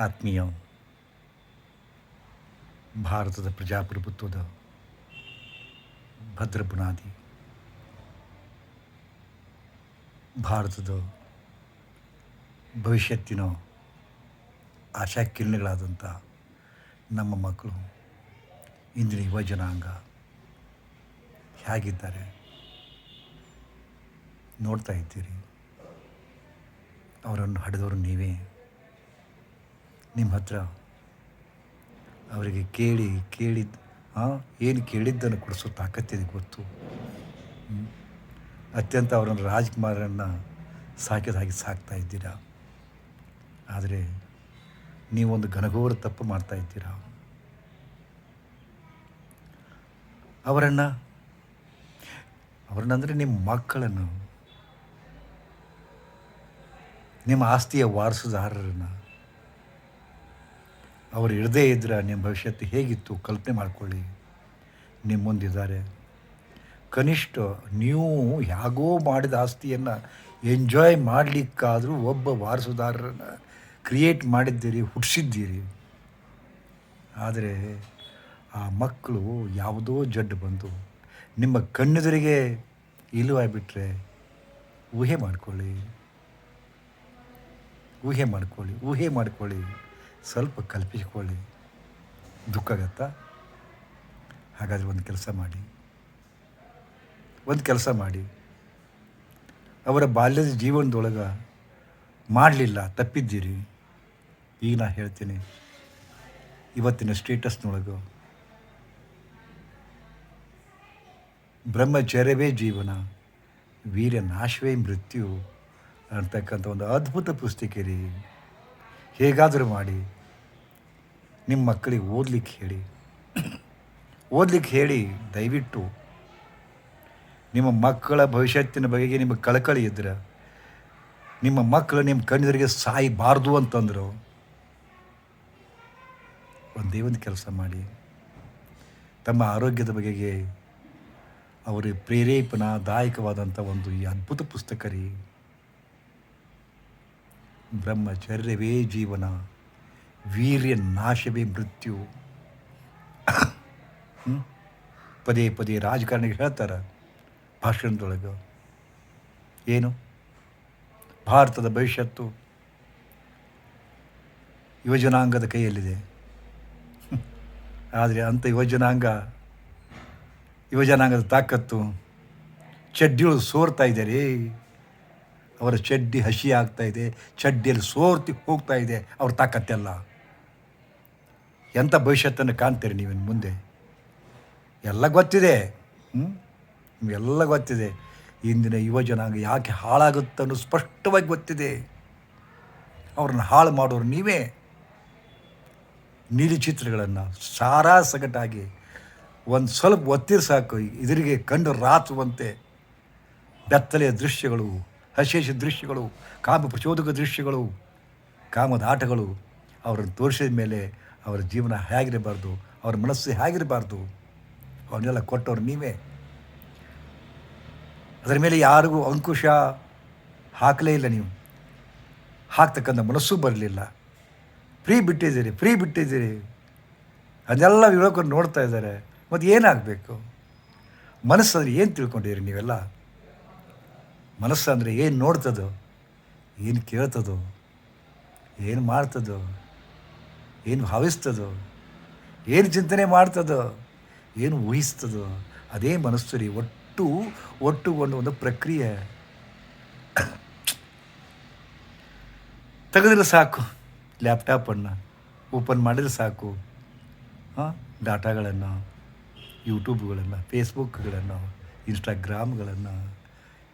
ಆತ್ಮೀಯ ಭಾರತದ ಪ್ರಜಾಪ್ರಭುತ್ವದ ಭದ್ರ ಬುನಾದಿ ಭಾರತದ ಭವಿಷ್ಯತ್ತಿನ ಆಶಾಕಿರಣಗಳಾದಂಥ ನಮ್ಮ ಮಕ್ಕಳು, ಇಂದಿನ ಯುವ ಜನಾಂಗ ಹೇಗಿದ್ದಾರೆ ನೋಡ್ತಾ ಇದ್ದೀರಿ. ಅವರನ್ನು ಹಡೆದವರು ನೀವೇ. ನಿಮ್ಮ ಹತ್ರ ಅವರಿಗೆ ಕೇಳಿ ಕೇಳಿದ್ದು ಹಾಂ ಏನು ಕೇಳಿದ್ದನ್ನು ಕೊಡಿಸೋ ತಾಕತ್ತಿದೆ ಗೊತ್ತು. ಅತ್ಯಂತ ಅವರನ್ನು ರಾಜ್ಕುಮಾರನ್ನು ಸಾಕಿದ ಹಾಗೆ ಸಾಕ್ತಾ ಇದ್ದೀರಾ? ಆದರೆ ನೀವೊಂದು ಘನಘೋರ ತಪ್ಪು ಮಾಡ್ತಾ ಇದ್ದೀರಾ? ಅವರನ್ನು, ಅವರನ್ನಂದರೆ ನಿಮ್ಮ ಮಕ್ಕಳನ್ನು, ನಿಮ್ಮ ಆಸ್ತಿಯ ವಾರಸುದಾರರನ್ನು ಅವರು ಇರದೇ ಇದ್ದರೆ ನಿಮ್ಮ ಭವಿಷ್ಯತ್ತು ಹೇಗಿತ್ತು ಕಲ್ಪನೆ ಮಾಡ್ಕೊಳ್ಳಿ. ನಿಮ್ಮ ಮುಂದಿದ್ದಾರೆ ಕನಿಷ್ಠ ನೀವು ಹೇಗೋ ಮಾಡಿದ ಆಸ್ತಿಯನ್ನು ಎಂಜಾಯ್ ಮಾಡಲಿಕ್ಕಾದರೂ ಒಬ್ಬ ವಾರಸುದಾರರನ್ನು ಕ್ರಿಯೇಟ್ ಮಾಡಿದ್ದೀರಿ, ಹುಟ್ಟಿಸಿದ್ದೀರಿ. ಆದರೆ ಆ ಮಕ್ಕಳು ಯಾವುದೋ ಜಡ್ಡು ಬಂದು ನಿಮ್ಮ ಕಣ್ಣೆದುರಿಗೆ ಇಲ್ಲವಾಗಿಬಿಟ್ರೆ ಊಹೆ ಮಾಡ್ಕೊಳ್ಳಿ. ಊಹೆ ಮಾಡ್ಕೊಳ್ಳಿ ಊಹೆ ಮಾಡ್ಕೊಳ್ಳಿ. ಸ್ವಲ್ಪ ಕಲ್ಪಿಸಿಕೊಳ್ಳಿ. ದುಃಖ ಆಗತ್ತಾ ಹಾಗಾದರೆ ಒಂದು ಕೆಲಸ ಮಾಡಿ. ಒಂದು ಕೆಲಸ ಮಾಡಿ. ಅವರ ಬಾಲ್ಯದ ಜೀವನದೊಳಗೆ ಮಾಡಲಿಲ್ಲ, ತಪ್ಪಿದ್ದೀರಿ. ಈಗ ನಾ ಹೇಳ್ತೀನಿ, ಇವತ್ತಿನ ಸ್ಟೇಟಸ್ನೊಳಗೆ ಬ್ರಹ್ಮಚರ್ಯವೇ ಜೀವನ ವೀರ್ಯ ನಾಶವೇ ಮೃತ್ಯು ಅಂತಕ್ಕಂಥ ಒಂದು ಅದ್ಭುತ ಪುಸ್ತಕ ರೀ ಹೇಗಾದರೂ ಮಾಡಿ. ನಿಮ್ಮ ಮಕ್ಕಳಿಗೆ ಓದ್ಲಿಕ್ಕೆ ಹೇಳಿ. ಓದ್ಲಿಕ್ಕೆ ಹೇಳಿ, ದಯವಿಟ್ಟು. ನಿಮ್ಮ ಮಕ್ಕಳ ಭವಿಷ್ಯತ್ತಿನ ಬಗೆಗೆ ನಿಮಗೆ ಕಳಕಳಿ ಇದ್ದರೆ ನಿಮ್ಮ ಮಕ್ಕಳು ನಿಮ್ಮ ಕಣ್ಣೆದುರಿಗೆ ಸಾಯಬಾರ್ದು ಅಂತಂದರು. ಒಂದೇ ಒಂದು ಕೆಲಸ ಮಾಡಿ. ತಮ್ಮ ಆರೋಗ್ಯದ ಬಗೆಗೆ ಅವರಿಗೆ ಪ್ರೇರೇಪಣಾದಾಯಕವಾದಂಥ ಒಂದು ಈ ಅದ್ಭುತ ಪುಸ್ತಕ ರೀ. ಬ್ರಹ್ಮಚರ್ಯವೇ ಜೀವನ, ವೀರ್ಯ ನಾಶವೇ ಮೃತ್ಯು? ಪದೇ ಪದೇ ರಾಜಕಾರಣಿಗೆ ಹೇಳ್ತಾರೆ ಭಾಷಣದೊಳಗೆ. ಏನು? ಭಾರತದ ಭವಿಷ್ಯತ್ತು ಯುವಜನಾಂಗದ ಕೈಯಲ್ಲಿದೆ. ಆದರೆ ಅಂಥ ಯುವಜನಾಂಗ, ಯುವಜನಾಂಗದ ತಾಕತ್ತು ಚಡ್ಡಿಗಳು ಸೋರ್ತಾ ಇದ್ದಾರೆ. ಅವರ ಚಡ್ಡಿ ಹಸಿ ಆಗ್ತಾ ಇದೆ, ಚಡ್ಡಿಯಲ್ಲಿ ಸೋರ್ತಿ ಹೋಗ್ತಾ ಇದೆ, ಅವ್ರ ತಾಕತ್ತೆಲ್ಲ. ಎಂಥ ಭವಿಷ್ಯತ್ತನ್ನು ಕಾಣ್ತೀರಿ ನೀವು ಇನ್ನು ಮುಂದೆ? ಎಲ್ಲ ಗೊತ್ತಿದೆ. ಹ್ಞೂ ನಿಮಗೆಲ್ಲ ಗೊತ್ತಿದೆ. ಇಂದಿನ ಯುವ ಜನಾಂಗ ಯಾಕೆ ಹಾಳಾಗುತ್ತೆ ಅನ್ನೋ ಸ್ಪಷ್ಟವಾಗಿ ಗೊತ್ತಿದೆ. ಅವ್ರನ್ನ ಹಾಳು ಮಾಡೋರು ನೀವೇ. ನೀಲಿ ಚಿತ್ರಗಳನ್ನು ಸಾರಾ ಸಗಟಾಗಿ ಒಂದು ಸ್ವಲ್ಪ ಒತ್ತಿರ ಸಾಕು ಇದರಿಗೆ ಕಂಡು ರಾಚುವಂತೆ ಬೆತ್ತಲೆಯ ದೃಶ್ಯಗಳು ಹಶೇಷ ದೃಶ್ಯಗಳು, ಕಾಮ ಪ್ರಚೋದಕ ದೃಶ್ಯಗಳು, ಕಾಮದ ಆಟಗಳು, ಅವರನ್ನು ತೋರಿಸಿದ ಮೇಲೆ ಅವರ ಜೀವನ ಹೇಗಿರಬಾರ್ದು, ಅವರ ಮನಸ್ಸು ಹೇಗಿರಬಾರ್ದು, ಅವನ್ನೆಲ್ಲ ಕೊಟ್ಟವ್ರು ನೀವೇ. ಅದರ ಮೇಲೆ ಯಾರಿಗೂ ಅಂಕುಶ ಹಾಕಲೇ ಇಲ್ಲ ನೀವು. ಹಾಕ್ತಕ್ಕಂಥ ಮನಸ್ಸು ಬರಲಿಲ್ಲ. ಫ್ರೀ ಬಿಟ್ಟಿದ್ದೀರಿ ಫ್ರೀ ಬಿಟ್ಟಿದ್ದೀರಿ. ಅದೆಲ್ಲ ಯುವಕರು ನೋಡ್ತಾ ಇದ್ದಾರೆ. ಮತ್ತು ಏನಾಗಬೇಕು? ಮನಸ್ಸಲ್ಲಿ ಏನು ತಿಳ್ಕೊಂಡಿರಿ ನೀವೆಲ್ಲ? ಮನಸ್ಸು ಅಂದರೆ ಏನು ನೋಡ್ತದೋ, ಏನು ಕೇಳ್ತದೋ, ಏನು ಮಾಡ್ತದೋ, ಏನು ಭಾವಿಸ್ತದೋ, ಏನು ಚಿಂತನೆ ಮಾಡ್ತದೋ, ಏನು ಊಹಿಸ್ತದೋ, ಅದೇ ಮನಸ್ಸು ರೀ. ಒಟ್ಟು ಒಟ್ಟುಗೊಂಡು ಒಂದು ಪ್ರಕ್ರಿಯೆ. ತೆಗೆದ್ರೆ ಸಾಕು. ಲ್ಯಾಪ್ಟಾಪನ್ನು ಓಪನ್ ಮಾಡಿದ್ರೆ ಸಾಕು. ಹಾಂ, ಡಾಟಾಗಳನ್ನು, ಯೂಟ್ಯೂಬ್ಗಳನ್ನು, ಫೇಸ್ಬುಕ್ಗಳನ್ನು, ಇನ್ಸ್ಟಾಗ್ರಾಮ್ಗಳನ್ನು.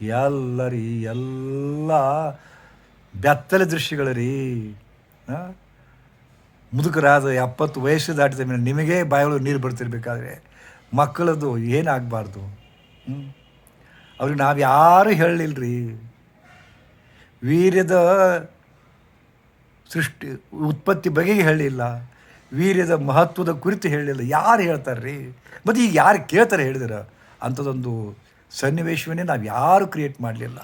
ಎಲ್ಲ ರೀ ಎಲ್ಲ ಬೆತ್ತಲೆ ದೃಶ್ಯಗಳು ರೀ. ಮುದುಕರಾದ ಎಪ್ಪತ್ತು ವಯಸ್ಸು ದಾಟಿದ ಮೇಲೆ ನಿಮಗೇ ಬಾಯಿಗಳು ನೀರು ಬರ್ತಿರ್ಬೇಕಾದ್ರೆ ಮಕ್ಕಳದು ಏನಾಗಬಾರ್ದು ಅವ್ರಿಗೆ ನಾವು ಯಾರು ಹೇಳಲಿಲ್ಲರಿ ವೀರ್ಯದ ಸೃಷ್ಟಿ, ಉತ್ಪತ್ತಿ ಬಗೆಗೆ ಹೇಳಲಿಲ್ಲ. ವೀರ್ಯದ ಮಹತ್ವದ ಕುರಿತು ಹೇಳಲಿಲ್ಲ. ಯಾರು ಹೇಳ್ತಾರೆ ರೀ ಮತ್ತು ಈಗ ಯಾರು ಕೇಳ್ತಾರೆ ಹೇಳಿದಿರ? ಅಂಥದ್ದೊಂದು ಸನ್ನಿವೇಶವನ್ನೇ ನಾವು ಯಾರು ಕ್ರಿಯೇಟ್ ಮಾಡಲಿಲ್ಲ.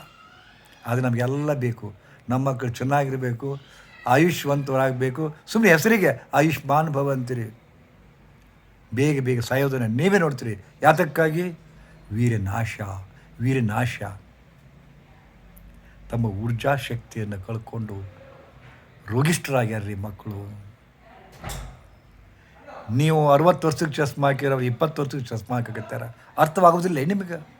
ಅದು ನಮಗೆಲ್ಲ ಬೇಕು. ನಮ್ಮ ಮಕ್ಕಳು ಚೆನ್ನಾಗಿರಬೇಕು, ಆಯುಷ್ವಂತರಾಗಬೇಕು. ಸುಮ್ಮನೆ ಹೆಸರಿಗೆ ಆಯುಷ್ಮಾನ್ ಭವ ಅಂತೀರಿ. ಬೇಗ ಬೇಗ ಸಾಯೋದನ್ನು ನೀವೇ ನೋಡ್ತೀರಿ. ಯಾತಕ್ಕಾಗಿ? ವೀರನಾಶ ವೀರನಾಶ. ತಮ್ಮ ಊರ್ಜಾ ಶಕ್ತಿಯನ್ನು ಕಳ್ಕೊಂಡು ರೋಗಿಷ್ಠರಾಗ್ಯಾರ್ರಿ ಮಕ್ಕಳು. ನೀವು ಅರವತ್ತು ವರ್ಷಕ್ಕೆ ಚಸ್ಮಾ ಹಾಕಿರೋ, ಇಪ್ಪತ್ತು ವರ್ಷಕ್ಕೆ ಚಸ್ಮಾ ಹಾಕಕತ್ತಾರ ಅರ್ಥವಾಗೋದಿಲ್ಲ ನಿಮಗೆ?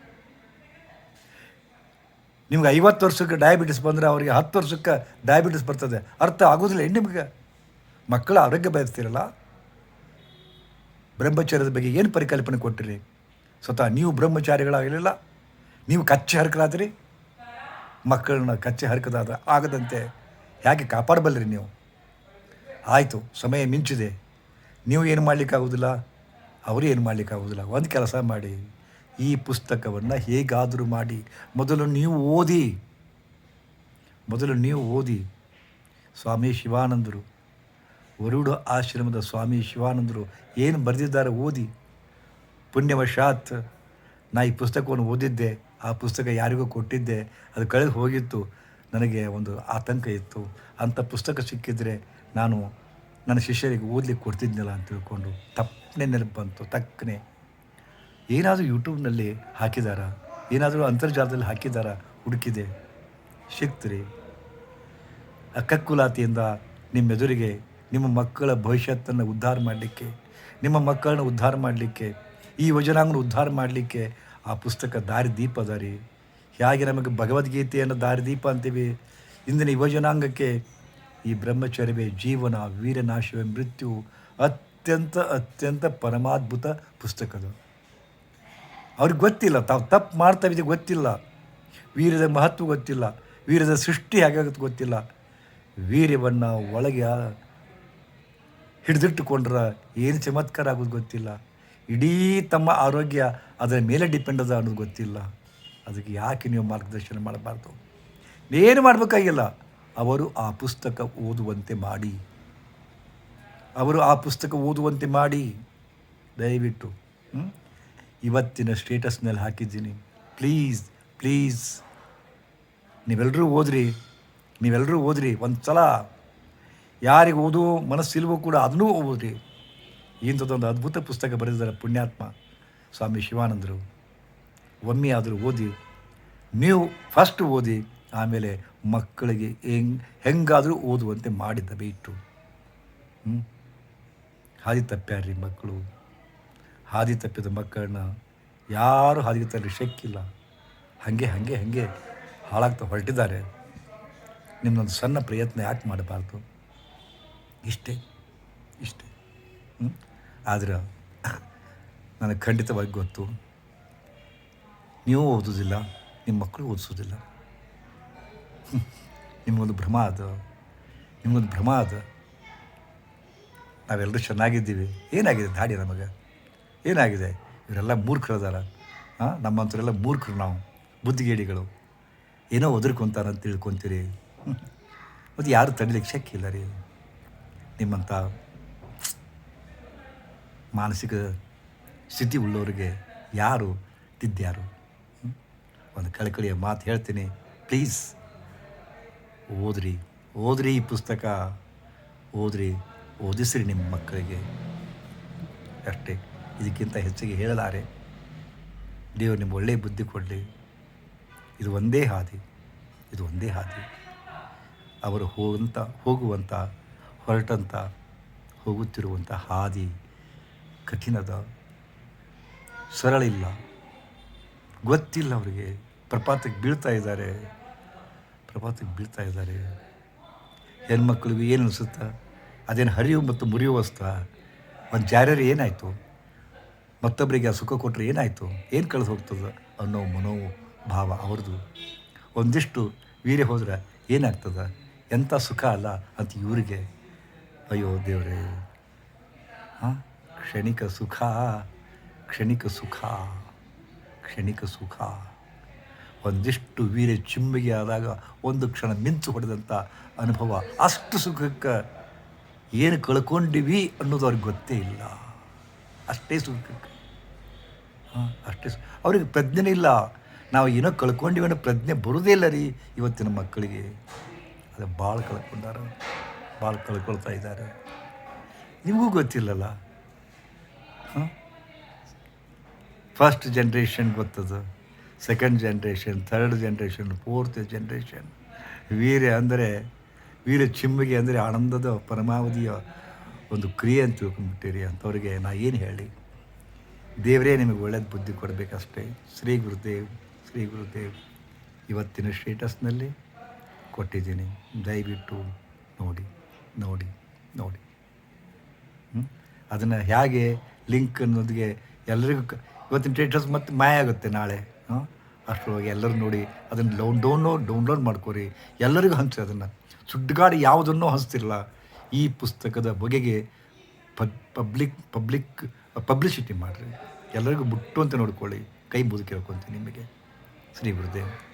ನಿಮ್ಗೆ ಐವತ್ತು ವರ್ಷಕ್ಕೆ ಡಯಾಬಿಟಿಸ್ ಬಂದರೆ ಅವರಿಗೆ ಹತ್ತು ವರ್ಷಕ್ಕೆ ಡಯಾಬಿಟಿಸ್ ಬರ್ತದೆ. ಅರ್ಥ ಆಗೋದಿಲ್ಲ ಏನು ನಿಮಗೆ? ಮಕ್ಕಳ ಆರೋಗ್ಯ ಬಯಸ್ತಿರಲ್ಲ? ಬ್ರಹ್ಮಚಾರ್ಯದ ಬಗ್ಗೆ ಏನು ಪರಿಕಲ್ಪನೆ ಕೊಟ್ಟಿರಿ? ಸ್ವತಃ ನೀವು ಬ್ರಹ್ಮಚಾರಿಗಳಾಗಲಿಲ್ಲ? ನೀವು ಕಚ್ಚೆ ಹರಕಲಾದ್ರಿ ಮಕ್ಕಳನ್ನ ಕಚ್ಚೆ ಹರ್ಕದಾದ ಆಗದಂತೆ ಹೇಗೆ ಕಾಪಾಡಬಲ್ಲರಿ ನೀವು? ಆಯಿತು, ಸಮಯ ಮಿಂಚಿದೆ. ನೀವು ಏನು ಮಾಡಲಿಕ್ಕಾಗೋದಿಲ್ಲ? ಅವರು ಏನು ಮಾಡಲಿಕ್ಕಾಗೋದಿಲ್ಲ? ಒಂದು ಕೆಲಸ ಮಾಡಿ. ಈ ಪುಸ್ತಕವನ್ನು ಹೇಗಾದರೂ ಮಾಡಿ. ಮೊದಲು ನೀವು ಓದಿ. ಮೊದಲು ನೀವು ಓದಿ. ಸ್ವಾಮಿ ಶಿವಾನಂದರು. ವರುಡ ಆಶ್ರಮದ ಸ್ವಾಮಿ ಶಿವಾನಂದರು ಏನು ಬರೆದಿದ್ದಾರೆ ಓದಿ. ಪುಣ್ಯವಶಾತ್ ನಾ ಈ ಪುಸ್ತಕವನ್ನು ಓದಿದ್ದೆ. ಆ ಪುಸ್ತಕ ಯಾರಿಗೂ ಕೊಟ್ಟಿದ್ದೆ. ಅದು ಕಳೆದು ಹೋಗಿತ್ತು. ನನಗೆ ಒಂದು ಆತಂಕ ಇತ್ತು. ಅಂಥ ಪುಸ್ತಕ ಸಿಕ್ಕಿದರೆ ನಾನು ನನ್ನ ಶಿಷ್ಯರಿಗೆ ಓದಲಿಕ್ಕೆ ಕೊಡ್ತಿದ್ನಲ್ಲ ಅಂತ ತಿಳ್ಕೊಂಡು ತಪ್ಪನೆ ನೆನಪು ಬಂತು. ತಕ್ಕನೆ. ಏನಾದರೂ ಯೂಟ್ಯೂಬ್ನಲ್ಲಿ ಹಾಕಿದಾರಾ? ಏನಾದರೂ ಅಂತರ್ಜಾಲದಲ್ಲಿ ಹಾಕಿದಾರಾ? ಹುಡುಕಿದೆ. ಶಕ್ತಿರಿ. ಅಕ್ಕಕ್ಕುಲಾತಿಯಿಂದ ನಿಮ್ಮೆದುರಿಗೆ ನಿಮ್ಮ ಮಕ್ಕಳ ಭವಿಷ್ಯತ್ತನ್ನು ಉದ್ಧಾರ ಮಾಡಲಿಕ್ಕೆ, ನಿಮ್ಮ ಮಕ್ಕಳನ್ನ ಉದ್ಧಾರ ಮಾಡಲಿಕ್ಕೆ, ಈ ಯೋಜನಾಂಗನ ಉದ್ಧಾರ ಮಾಡಲಿಕ್ಕೆ ಆ ಪುಸ್ತಕ ದಾರಿದೀಪ ಅದ ರೀ. ಹೇಗೆ ನಮಗೆ ಭಗವದ್ಗೀತೆಯನ್ನು ದಾರಿದೀಪ ಅಂತೀವಿ. ಇಂದಿನ ಯುವಜನಾಂಗಕ್ಕೆ ಈ ಬ್ರಹ್ಮಚರ್ಯವೇ ಜೀವನ, ವೀರನಾಶವೇ ಮೃತ್ಯು, ಅತ್ಯಂತ ಅತ್ಯಂತ ಪರಮಾದ್ಭುತ ಪುಸ್ತಕದು ಅವ್ರಿಗೆ ಗೊತ್ತಿಲ್ಲ, ತಾವು ತಪ್ಪು ಮಾಡ್ತಾವಿದೆ ಗೊತ್ತಿಲ್ಲ. ವೀರ್ಯದ ಮಹತ್ವ ಗೊತ್ತಿಲ್ಲ, ವೀರ್ಯದ ಸೃಷ್ಟಿ ಹೇಗಾಗುತ್ತೆ ಗೊತ್ತಿಲ್ಲ. ವೀರ್ಯವನ್ನು ಒಳಗೆ ಹಿಡಿದಿಟ್ಟುಕೊಂಡ್ರೆ ಏನು ಚಮತ್ಕಾರ ಆಗೋದು ಗೊತ್ತಿಲ್ಲ. ಇಡೀ ತಮ್ಮ ಆರೋಗ್ಯ ಅದರ ಮೇಲೆ ಡಿಪೆಂಡ್ ಅದ ಅನ್ನೋದು ಗೊತ್ತಿಲ್ಲ. ಅದಕ್ಕೆ ಯಾಕೆ ನೀವು ಮಾರ್ಗದರ್ಶನ ಮಾಡಬಾರ್ದು? ಏನು ಮಾಡಬೇಕಾಗಿಲ್ಲ. ಅವರು ಆ ಪುಸ್ತಕ ಓದುವಂತೆ ಮಾಡಿ. ಅವರು ಆ ಪುಸ್ತಕ ಓದುವಂತೆ ಮಾಡಿ. ದಯವಿಟ್ಟು, ಹ್ಮ್? ಇವತ್ತಿನ ಸ್ಟೇಟಸ್ನಲ್ಲಿ ಹಾಕಿದ್ದೀನಿ. Please please. ನೀವೆಲ್ಲರೂ ಓದ್ರಿ ನೀವೆಲ್ಲರೂ ಓದ್ರಿ ಒಂದು ಸಲ ಯಾರಿಗೆ ಓದು ಮನಸ್ಸಿಲ್ವೋ ಕೂಡ ಅದನ್ನೂ ಓದ್ರಿ. ಇಂಥದ್ದೊಂದು ಅದ್ಭುತ ಪುಸ್ತಕ ಬರೆದಿದ್ದಾರೆ ಪುಣ್ಯಾತ್ಮ ಸ್ವಾಮಿ ಶಿವಾನಂದರು. ಒಮ್ಮೆ ಆದರೂ ಓದಿ, ನೀವು ಫಸ್ಟ್ ಓದಿ, ಆಮೇಲೆ ಮಕ್ಕಳಿಗೆ ಹೆಂಗ್, ಹೆಂಗಾದರೂ ಓದುವಂತೆ ಮಾಡಿದ್ದ ಬಿಟ್ಟು ಹ್ಞೂ ಹಾದಿ ತಪ್ಪ್ಯಾರ್ರಿ ಮಕ್ಕಳು. ಹಾದಿ ತಪ್ಪಿದ ಮಕ್ಕಳನ್ನ ಯಾರು ಹಾದಿಗೆ ತರಲಿ ಶಕ್ಕಿಲ್ಲ. ಹಾಗೆ ಹಾಗೆ ಹಾಗೆ ಹಾಳಾಗ್ತಾ ಹೊರಟಿದ್ದಾರೆ. ನಿಮ್ಮದೊಂದು ಸಣ್ಣ ಪ್ರಯತ್ನ ಯಾಕೆ ಮಾಡಬಾರ್ದು? ಇಷ್ಟೇ ಇಷ್ಟೇ. ಆದರೆ ನನಗೆ ಖಂಡಿತವಾಗಿ ಗೊತ್ತು. ನೀವು ಓದೋದಿಲ್ಲ, ನಿಮ್ಮ ಮಕ್ಕಳು ಓದಿಸೋದಿಲ್ಲ ನಿಮಗೊಂದು ಭ್ರಮ ಅದ ನಿಮಗೊಂದು ಭ್ರಮ ಅದ ನಾವೆಲ್ಲರೂ ಚೆನ್ನಾಗಿದ್ದೀವಿ. ಏನಾಗಿದೆ ದಾಡಿ ನಮಗೆ? ಏನಾಗಿದೆ? ಇವರೆಲ್ಲ ಮೂರ್ಖರದಾರ. ಹಾಂ ನಮ್ಮಂಥವರೆಲ್ಲ ಮೂರ್ಖರು ನಾವು, ಬುದ್ಧಿಗೇಡಿಗಳು. ಏನೋ ಒದರ್ಕೊಂತಾರಂತ ತಿಳ್ಕೊತೀರಿ. ಮತ್ತು ಯಾರು ತಡಲಿಕ್ಕೆ ಶಕ್ಕಿಲ್ಲ ರೀ? ನಿಮ್ಮಂಥ ಮಾನಸಿಕ ಸ್ಥಿತಿ ಉಳ್ಳವರಿಗೆ ಯಾರು, ತಿದ್ದ್ಯಾರು? ಒಂದು ಕಳಕಳಿಯ ಮಾತು ಹೇಳ್ತೀನಿ. ಪ್ಲೀಸ್, ಓದ್ರಿ. ಓದ್ರಿ ಈ ಪುಸ್ತಕ. ಓದ್ರಿ, ಓದಿಸ್ರಿ ನಿಮ್ಮ ಮಕ್ಕಳಿಗೆ. ಅಷ್ಟೇ. ಇದಕ್ಕಿಂತ ಹೆಚ್ಚಿಗೆ ಹೇಳಲಾರೆ, ದೇವರು ನಿಮ್ಗೆ ಒಳ್ಳೆಯ ಬುದ್ಧಿ ಕೊಡಲಿ. ಇದು ಒಂದೇ ಹಾದಿ, ಇದು ಒಂದೇ ಹಾದಿ. ಅವರು ಹೋಗಂತ ಹೋಗುವಂಥ ಹೊರಟಂಥ ಹೋಗುತ್ತಿರುವಂಥ ಹಾದಿ ಕಠಿಣದ, ಸರಳಿಲ್ಲ, ಗೊತ್ತಿಲ್ಲ ಅವರಿಗೆ. ಪ್ರಪಾತಕ್ಕೆ ಬೀಳ್ತಾ ಇದ್ದಾರೆ, ಪ್ರಪಾತಕ್ಕೆ ಬೀಳ್ತಾ ಇದ್ದಾರೆ. ಹೆಣ್ಮಕ್ಳಿಗೂ ಏನು ಅನಿಸುತ್ತಾ? ಅದೇನು ಹರಿಯುವ ಮತ್ತು ಮುರಿಯುವಸ್ತ ಒಂದು ಜಾರ್ಯರು ಏನಾಯಿತು? ಮತ್ತೊಬ್ಬರಿಗೆ ಆ ಸುಖ ಕೊಟ್ಟರೆ ಏನಾಯಿತು? ಏನು ಕಳೆದು ಹೋಗ್ತದೆ ಅನ್ನೋ ಮನೋಭಾವ ಅವ್ರದ್ದು ಒಂದಿಷ್ಟು ವೀರ್ಯ ಹೋದ್ರೆ ಏನಾಗ್ತದೆ? ಎಂಥ ಸುಖ ಅಲ್ಲ ಅಂತ ಇವರಿಗೆ. ಅಯ್ಯೋ ದೇವರೇ. ಹಾಂ? ಕ್ಷಣಿಕ ಸುಖ ಕ್ಷಣಿಕ ಸುಖ ಕ್ಷಣಿಕ ಸುಖ. ಒಂದಿಷ್ಟು ವೀರ್ಯ ಚಿಮ್ಮಿಗೆ ಆದಾಗ ಒಂದು ಕ್ಷಣ ಮಿಂಚು ಹೊಡೆದಂಥ ಅನುಭವ. ಅಷ್ಟು ಸುಖಕ್ಕೆ ಏನು ಕಳ್ಕೊಂಡಿವಿ ಅನ್ನೋದು ಅವ್ರಿಗೆ ಗೊತ್ತೇ ಇಲ್ಲ. ಅಷ್ಟೇ ಸುಖಕ್ಕೆ. ಅಷ್ಟೇ ಅವ್ರಿಗೆ ಪ್ರಜ್ಞೆ ಇಲ್ಲ. ನಾವು ಏನೋ ಕಳ್ಕೊಂಡಿವಿ ಅನ್ನೋ ಪ್ರಜ್ಞೆ ಬರೋದೇ ಇಲ್ಲ ರೀ ಇವತ್ತಿನ ಮಕ್ಕಳಿಗೆ. ಅದು ಭಾಳ ಕಳ್ಕೊಂಡಾರ, ಭಾಳ ಕಳ್ಕೊಳ್ತಾ ಇದ್ದಾರೆ. ನಿಮಗೂ ಗೊತ್ತಿಲ್ಲಲ್ಲ? ಹಾಂ? First generation ಗೊತ್ತದು second generation third generation fourth generation urea ಅಂದರೆ ವೀರ ಚಿಮ್ಮಿಗೆ ಅಂದರೆ ಆನಂದದ ಪರಮಾವಧಿಯ ಒಂದು ಕ್ರಿಯೆ ಅಂತ ತಿಳ್ಕೊಂಡ್ಬಿಟ್ಟಿರಿ ಅಂಥವ್ರಿಗೆ ನಾ ಏನು ಹೇಳಿ. ದೇವರೇ ನಿಮಗೆ ಒಳ್ಳೇದು ಬುದ್ಧಿ ಕೊಡಬೇಕಷ್ಟೇ. ಶ್ರೀ ಗುರುದೇವ್ ಶ್ರೀ ಗುರುದೇವ್, ಇವತ್ತಿನ ಸ್ಟೇಟಸ್ನಲ್ಲಿ ಕೊಟ್ಟಿದ್ದೀನಿ. ದಯವಿಟ್ಟು ನೋಡಿ ನೋಡಿ ನೋಡಿ. ಅದನ್ನು ಹೇಗೆ ಲಿಂಕ್ ಅನ್ನೋದಿಗೆ ಎಲ್ಲರಿಗೂ ಇವತ್ತಿನ ಸ್ಟೇಟಸ್ ಮತ್ತೆ ಮಾಯ ಆಗುತ್ತೆ ನಾಳೆ. ಅಷ್ಟು ಅಷ್ಟರೊಳಗೆ ಎಲ್ಲರೂ ನೋಡಿ, ಅದನ್ನು ಡೌನ್ ಡೌನ್ಲೋಡ್ ಡೌನ್ಲೋಡ್ ಮಾಡ್ಕೊರಿ. ಎಲ್ಲರಿಗೂ ಹಂಚಿ ಅದನ್ನು. ಸುಡ್ಗಾಡಿ ಯಾವುದನ್ನೂ ಹಂಚ್ತಿರಲ್ಲ ಈ ಪುಸ್ತಕದ ಬಗೆಗೆ ಪಬ್, ಪಬ್ಲಿಕ್ ಪಬ್ಲಿಕ್ ಪಬ್ಲಿಸಿಟಿ ಮಾಡಿರಿ. ಎಲ್ಲರಿಗೂ ಮುಟ್ಟು ಅಂತ ನೋಡ್ಕೊಳ್ಳಿ. ಕೈ ಮುದುಕಿ ನಿಮಗೆ. ಶ್ರೀ ಗುರುದೇವ್.